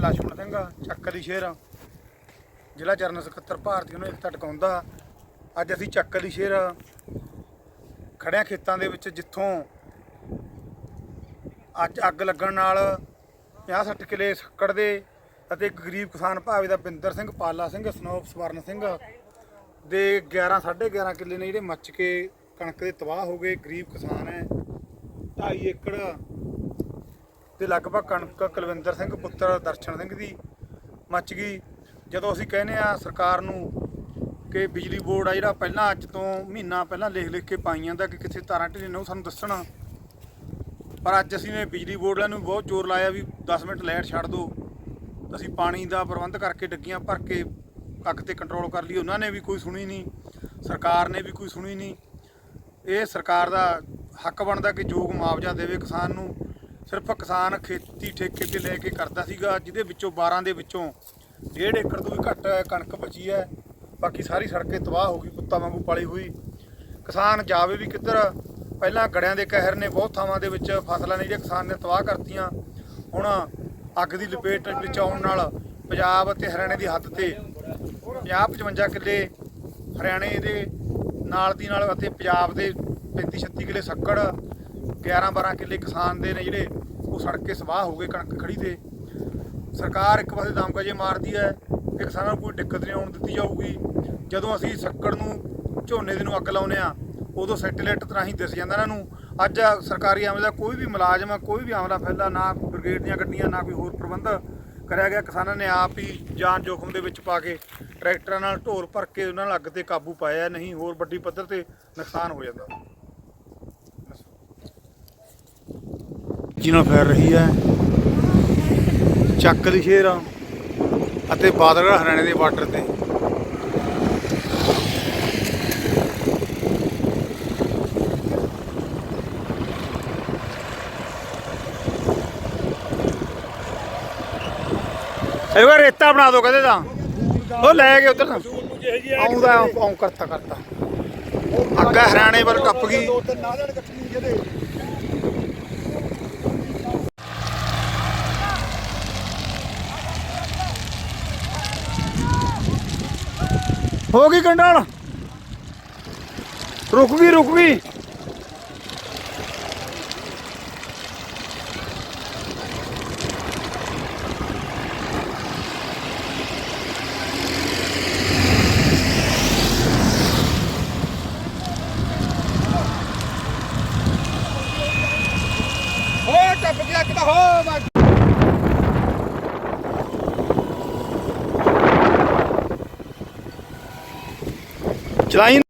ਲਛਮਣ ਸਿੰਘ, ਚੱਕ ਦੀ ਸ਼ੇਰ। ਜ਼ਿਲ੍ਹਾ ਜਰਨਲ ਸਕੱਤਰ ਭਾਰਤੀ ਨੂੰ ਇੱਕ ਟਕਾਉਂਦਾ। ਅੱਜ ਅਸੀਂ ਚੱਕ ਦੀ ਸ਼ੇਰ ਖੜਿਆ ਖੇਤਾਂ ਦੇ ਵਿੱਚ ਜਿੱਥੋਂ ਅੱਜ ਅੱਗ ਲੱਗਣ ਨਾਲ 50-60 ਕਿਲੇ ਸੱਕੜ ਦੇ ਅਤੇ ਇੱਕ ਗਰੀਬ ਕਿਸਾਨ ਭਾਵੇਂ ਦਾ ਬਿੰਦਰ ਸਿੰਘ, ਪਾਲਾ ਸਿੰਘ, ਸਨੋਪ ਸਵਰਨ ਸਿੰਘ ਦੇ 11 11.5 ਕਿੱਲੇ ਨੇ ਜਿਹੜੇ ਮੱਚ ਕੇ ਕਣਕ ਦੇ ਤਬਾਹ ਹੋ ਗਏ। ਗਰੀਬ ਕਿਸਾਨ ਹੈ 2.5 ਏਕੜ ਤੇ ਲਗਭਗ ਕਣਕ ਕੁਲਵਿੰਦਰ ਸਿੰਘ ਪੁੱਤਰ ਦਰਸ਼ਨ ਸਿੰਘ ਦੀ ਮੱਚ ਗਈ। ਜਦੋਂ ਅਸੀਂ ਕਹਿੰਦੇ ਆ ਸਰਕਾਰ ਨੂੰ ਕਿ ਬਿਜਲੀ ਬੋਰਡ ਆ ਜਿਹੜਾ ਪਹਿਲਾਂ ਅੱਜ ਤੋਂ ਮਹੀਨਾ ਪਹਿਲਾਂ ਲਿਖ ਲਿਖ ਕੇ ਪਾਈਆਂ ਦਾ ਕਿ ਕਿਸੇ ਤਾਰਾਂ ਢਿੱਲੇ ਨੇ ਉਹ ਸਾਨੂੰ ਦੱਸਣਾ। ਪਰ ਅੱਜ ਅਸੀਂ ਨੇ ਬਿਜਲੀ ਬੋਰਡ ਵਾਲਿਆਂ ਨੂੰ ਬਹੁਤ ਜ਼ੋਰ ਲਾਇਆ ਵੀ 10 ਮਿੰਟ ਲਾਈਟ ਛੱਡ ਦਿਓ। ਅਸੀਂ ਪਾਣੀ ਦਾ ਪ੍ਰਬੰਧ ਕਰਕੇ ਡੱਗੀਆਂ ਭਰ ਕੇ ਅੱਗ ਤੇ ਕੰਟਰੋਲ ਕਰ ਲਈ। ਉਹਨਾਂ ਨੇ ਵੀ ਕੋਈ ਸੁਣੀ ਨਹੀਂ, ਸਰਕਾਰ ਨੇ ਵੀ ਕੋਈ ਸੁਣੀ ਨਹੀਂ। ਇਹ ਸਰਕਾਰ ਦਾ ਹੱਕ ਬਣਦਾ ਕਿ ਯੋਗ ਮੁਆਵਜ਼ਾ ਦੇਵੇ ਕਿਸਾਨ ਨੂੰ। ਸਿਰਫ ਕਿਸਾਨ ਖੇਤੀ ਠੇਕੇ ਤੇ ਲੈ ਕੇ ਕਰਦਾ ਸੀਗਾ, ਜਿਹਦੇ ਵਿੱਚੋਂ 12 ਦੇ ਵਿੱਚੋਂ 1.5 ਏਕੜ ਤੋਂ ਵੀ ਘੱਟ ਕਣਕ ਬਚੀ ਹੈ। ਬਾਕੀ ਸਾਰੀ ਸੜਕੇ ਤਬਾਹ ਹੋ ਗਈ ਕੁੱਤਾ ਵਾਂਗੂ ਪਾਲੀ ਹੋਈ। ਕਿਸਾਨ ਜਾਵੇ ਵੀ ਕਿੱਧਰ, ਪਹਿਲਾਂ ਗੜਿਆਂ ਦੇ ਕਹਿਰ ਨੇ ਬਹੁਤ ਥਾਵਾਂ ਦੇ ਵਿੱਚ ਫਸਲਾਂ ਨੇ ਜਿਹੜੀਆਂ ਕਿਸਾਨ ਨੇ ਤਬਾਹ ਕਰਤੀਆਂ। ਹੁਣ ਅੱਗ ਦੀ ਲਪੇਟ ਵਿੱਚ ਆਉਣ ਨਾਲ ਪੰਜਾਬ ਅਤੇ ਹਰਿਆਣੇ ਦੀ ਹੱਦ ਤੇ 50 55 ਕਿੱਲੇ ਹਰਿਆਣੇ ਦੇ ਨਾਲ ਦੀ ਨਾਲ ਅਤੇ ਪੰਜਾਬ ਦੇ 35 36 ਕਿੱਲੇ ਸੱਕੜ 11 12 ਕਿੱਲੇ ਕਿਸਾਨ ਦੇ ਨੇ ਜਿਹੜੇ, ਉਹ ਸੜਕ ਕੇ ਸਵਾਹ ਹੋ ਗਏ, ਕਣਕ ਖੜੀ ਤੇ। ਸਰਕਾਰ ਇੱਕ ਪਾਸੇ ਦਮਕਜੇ ਮਾਰਦੀ ਹੈ ਕਿ ਕਿਸਾਨਾਂ ਨੂੰ ਕੋਈ ਦਿੱਕਤ ਨਹੀਂ ਆਉਣ ਦਿੱਤੀ ਜਾਊਗੀ। ਜਦੋਂ ਅਸੀਂ ਸੱਕੜ ਨੂੰ ਝੋਨੇ ਦੇ ਨੂੰ ਅੱਗ ਲਾਉਨੇ ਆ ਉਦੋਂ ਸੈਟੇਲਾਈਟ ਰਾਹੀਂ ਦਿਸ ਜਾਂਦਾ ਇਹਨਾਂ। ਨੂੰ ਅੱਜ ਸਰਕਾਰੀ ਅਮਲੇ ਦਾ ਕੋਈ ਵੀ ਮੁਲਾਜ਼ਮ, ਕੋਈ ਵੀ ਆਮਲਾ ਫੈਲਾ, ਨਾ ਬ੍ਰਿਗੇਡ ਦੀਆਂ ਗੱਡੀਆਂ, ਨਾ ਕੋਈ ਹੋਰ ਪ੍ਰਬੰਧ ਕਰਿਆ ਗਿਆ। ਕਿਸਾਨਾਂ ਨੇ ਆਪ ਹੀ ਜਾਨ ਜੋਖਮ ਦੇ ਵਿੱਚ ਪਾ ਕੇ ਟਰੈਕਟਰਾਂ ਨਾਲ ਢੋਲ ਭਰ ਕੇ ਉਹਨਾਂ ਨਾਲ ਅੱਗ ਤੇ ਕਾਬੂ ਪਾਇਆ, ਨਹੀਂ ਹੋਰ ਵੱਡੀ ਪੱਧਰ ਤੇ ਨੁਕਸਾਨ ਹੋ ਜਾਂਦਾ। ਜਿਹਨਾਂ ਫੈਰ ਰਹੀ ਹੈ। ਚੱਕ ਦੀ ਸ਼ੇਰ ਅਤੇ ਬਾਦਲਗੜ੍ਹ ਹਰਿਆਣੇ ਦੇ ਬਾਰਡਰ ਤੇ। ਇਹ ਵਾਰ ਰੇਤਾ ਬਣਾ ਦੋ ਕਹਿੰਦੇ ਤਾਂ। ਉਹ ਲੈ ਗਏ ਉਧਰ ਆਉਂਦਾ ਆਉਂ ਕਰਤਾ ਕਰਤਾ। ਅੱਗਾ ਹਰਿਆਣੇ ਵੱਲ ਟੱਪ ਗਈ ਦੋ ਤਿੰਨ ਨਾਲੇ ਇਕੱਠੀ ਜਿਹਦੇ ਹੋ ਗਈ ਕੰਡਾਲ। ਰੁਕ ਗਈ ਰੁਕ ਗਈ। ਟੱਪ ਗਿਆ ਕਿਤਾ ਹੋ Çırağın